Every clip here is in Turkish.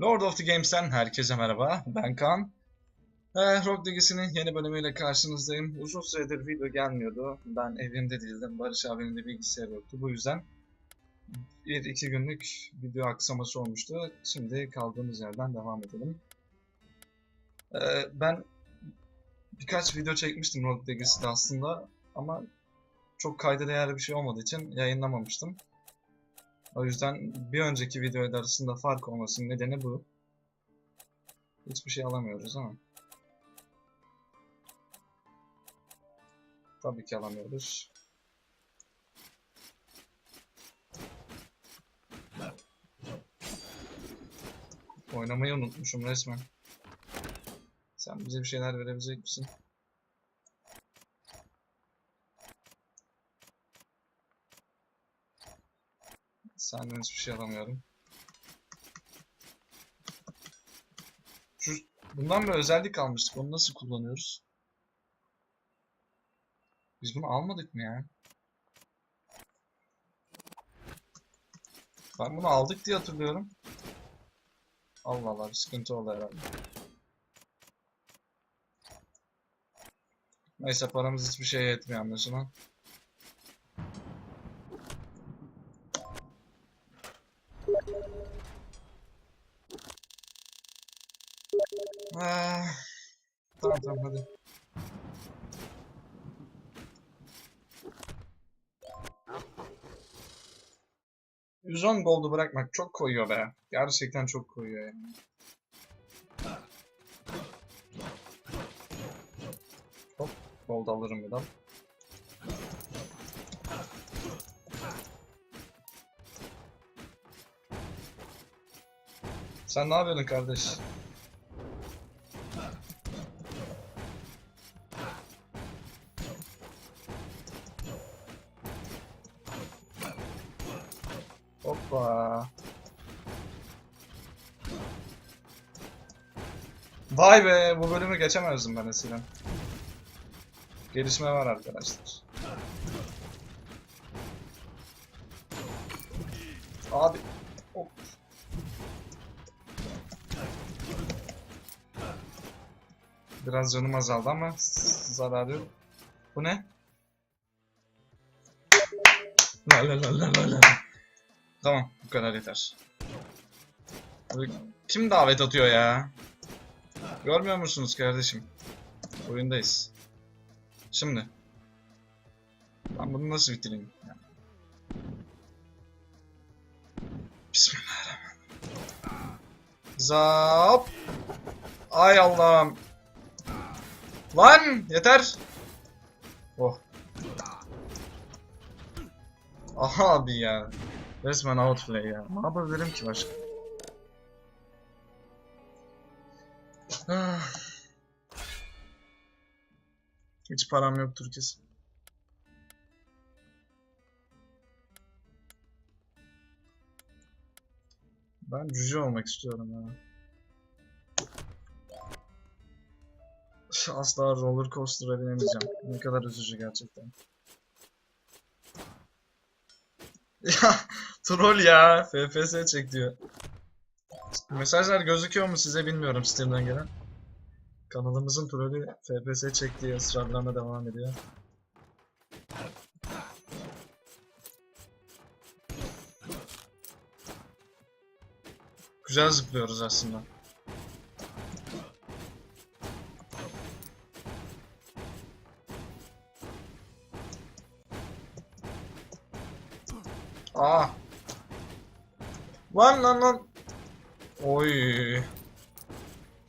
Lord of the Games'ten herkese merhaba. Ben Kaan. Ee, Rock Legacy'nin yeni bölümüyle karşınızdayım. Uzun süredir video gelmiyordu. Ben evimde değildim. Barış abinin de bilgisayar yoktu. Bu yüzden bir iki günlük video aksaması olmuştu. Şimdi kaldığımız yerden devam edelim. Ee, ben birkaç video çekmiştim Rock Legacy'de aslında ama çok kayda değerli bir şey olmadığı için yayınlamamıştım. O yüzden bir önceki videoyla arasında fark olmasının nedeni bu. Hiçbir şey alamıyoruz ama. Tabii ki alamıyoruz. Oynamayı unutmuşum resmen. Sen bize bir şeyler verebilecek misin? Senden hiçbir şey alamıyorum. Şu, bundan bir özellik almıştık. Onu nasıl kullanıyoruz? Biz bunu almadık mı ya? Ben bunu aldık diye hatırlıyorum. Allah Allah bir sıkıntı oldu herhalde. Neyse paramız hiçbir şeye yetmiyor anlaşılan. Ah, tamam tamam hadi. %10 gold'u bırakmak çok koyuyor be. Gerçekten çok koyuyor yani. Hop, gold alırım bir daha. Sen ne yapıyorsun kardeş? Vay be bu bölümü geçemezdim ben eskiden. Gelişme var arkadaşlar. Abi. Hop. Biraz canım azaldı ama zararı yok. Bu ne? La la la la la la. Tamam bu kadar yeter. Kim davet atıyor ya? Görmüyor musunuz kardeşim? Oyundayız. Şimdi. Ben bunu nasıl bitireyim? Yani. Bismillahirrahmanirrahim. Zap. Ay Allah'ım. Lan yeter. Oh. Aha abi ya. Resmen outplay ya. Ne yapabilirim ki başka? Hiç param yoktur kesin. Ben cüce olmak istiyorum ya. Asla roller coaster'a binemeyeceğim. Ne kadar üzücü gerçekten. Ya troll ya. FPS çek diyor. Mesajlar gözüküyor mu size bilmiyorum Steam'den gelen. Kanalımızın trollü FPS çek diye ısrarlarına devam ediyor. Güzel zıplıyoruz aslında. Aa. Lan lan lan. Oy.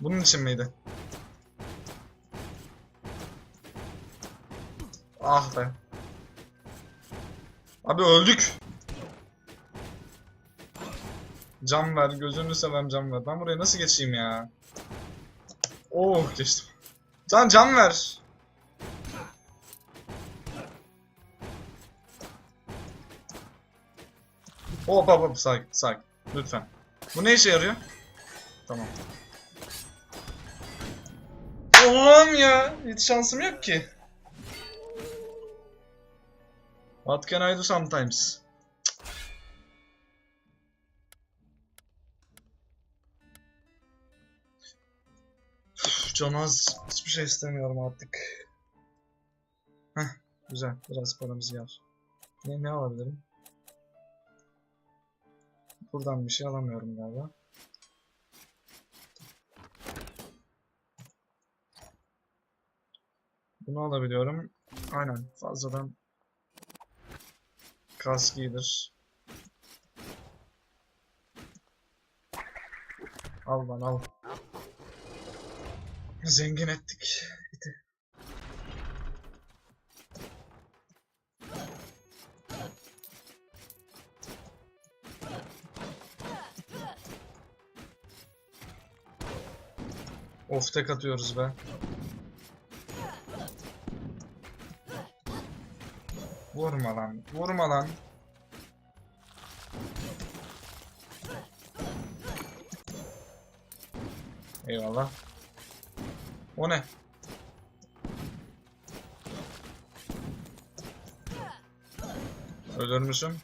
Bunun için miydi? Ah be. Abi öldük. Cam ver, gözünü seveyim cam ver. Ben buraya nasıl geçeyim ya? Oh geçtim. Can cam ver. Hop hop hop sakin sakin. Lütfen. Bu ne işe yarıyor? Tamam. Allah'ım ya. Hiç şansım yok ki. What can I do sometimes? Canaz hiçbir şey istemiyorum artık. Heh, güzel. Biraz paramız yer. Ne, ne alabilirim? Buradan bir şey alamıyorum galiba. Bunu alabiliyorum. Aynen fazladan kask iyidir. Al lan al. Zengin ettik. Bitti. Of tek atıyoruz be. Vurma lan. Vurma lan. Eyvallah. O ne? Ölür müsün?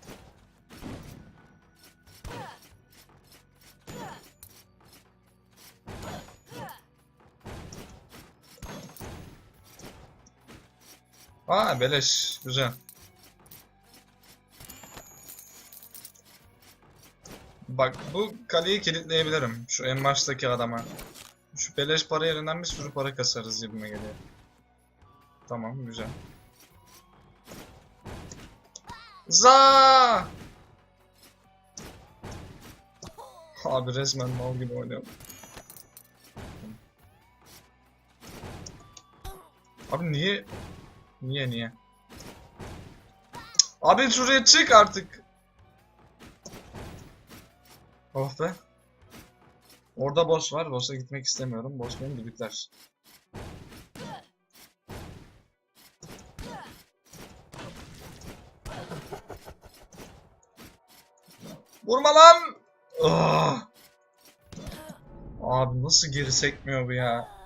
Aa beleş. Güzel. Bak bu kaleyi kilitleyebilirim. Şu en baştaki adama. Şu beleş para yerinden bir sürü para kasarız gibime geliyor. Tamam güzel. Za! Abi resmen mal gibi oynuyorum. Abi niye? Niye niye? Abi şuraya çık artık. Oh be. Orada boss var. Boss'a gitmek istemiyorum. Boss beni dibikler. Vurma lan! Ah! Abi nasıl geri sekmiyor bu ya?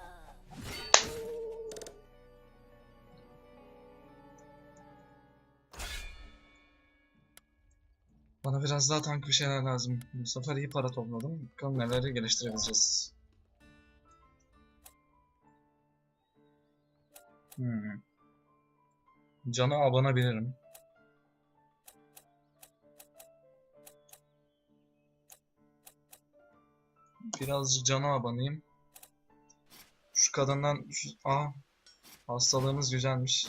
Bana biraz daha tank bir şeyler lazım. Bu sefer iyi para topladım. Bakalım neleri geliştirebileceğiz. Hmm. Cana abanabilirim. Birazcık cana abanayım. Şu kadından... Şu... Aa, hastalığımız güzelmiş.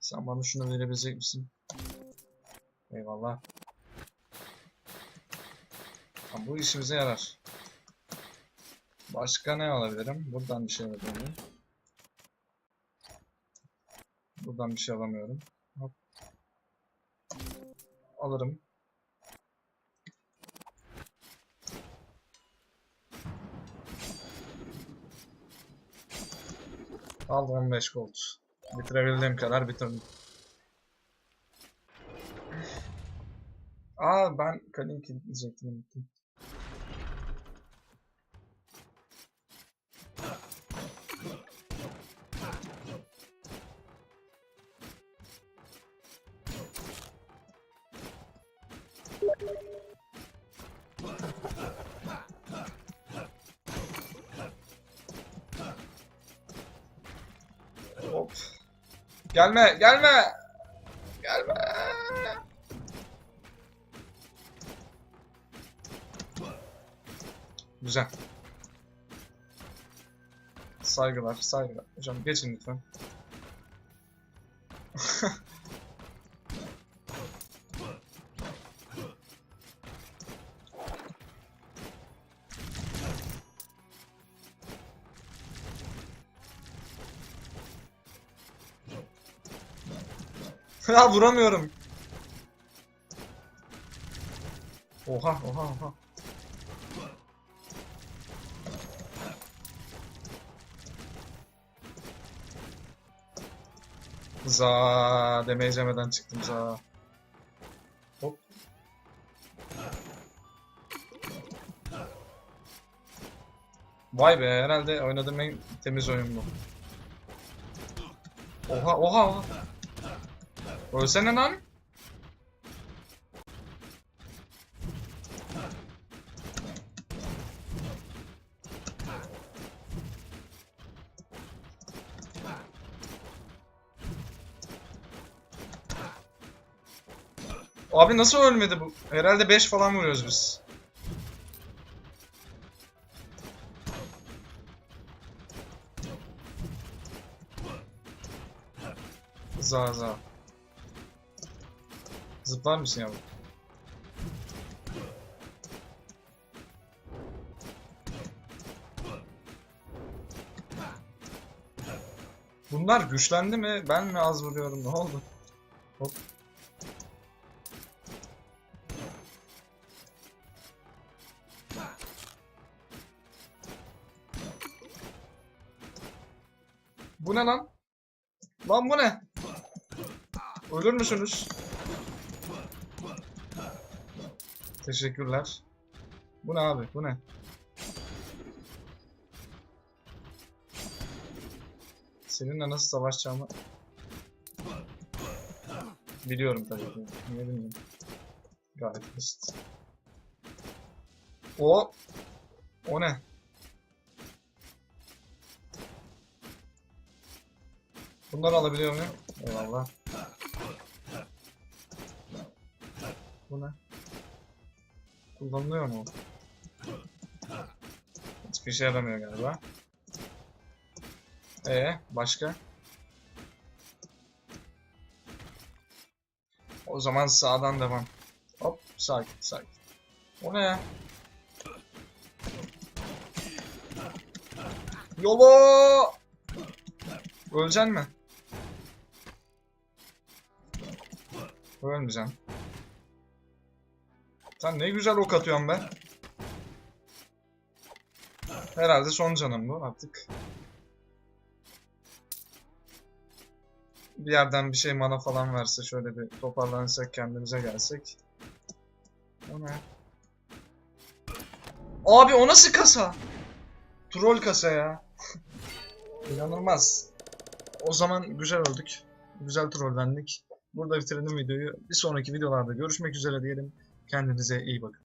Sen bana şunu verebilecek misin? Eyvallah. Ha, bu işimize yarar. Başka ne alabilirim? Buradan bir şey alamıyorum. Buradan bir şey alamıyorum. Hop. Alırım. Aldım 15 gold. Bitirebildiğim kadar bitirdim. Aa ben kaleyi kilitleyecektim unuttum. Hop. Gelme. Gelme. Güzel. Saygılar, saygılar. Hocam geçin lütfen. ya vuramıyorum. Oha, oha, oha. Za demeye yemeden çıktım za. Hop. Vay be herhalde oynadığım en temiz oyun bu. Oha oha oha. Ölsene lan. Abi nasıl ölmedi bu? Herhalde 5 falan vuruyoruz biz. Za za. Zıplar mısın yavrum? Bunlar güçlendi mi? Ben mi az vuruyorum? Ne oldu? Hop. Ne lan? Lan bu ne? Ölür müsünüz? Teşekkürler. Bu ne abi? Bu ne? Seninle nasıl savaşacağımı biliyorum tabii ki. Niye bilmiyorum. Gayet basit. O o ne? Bunları alabiliyor muyum? Eyvallah. Bu ne? Kullanılıyor mu? Hiçbir şey yaramıyor galiba. Ee, başka? O zaman sağdan devam. Hop, sakin, sakin. O ne ya? Yolo! Öleceksin mi? Ölmeyeceğim. Sen ne güzel ok atıyorsun be. Herhalde son canım bu artık. Bir yerden bir şey mana falan verse şöyle bir toparlanırsak kendimize gelsek. O ne? Abi o nasıl kasa? Troll kasa ya. İnanılmaz. O zaman güzel öldük. Güzel trollendik. Burada bitirelim videoyu. Bir sonraki videolarda görüşmek üzere diyelim. Kendinize iyi bakın.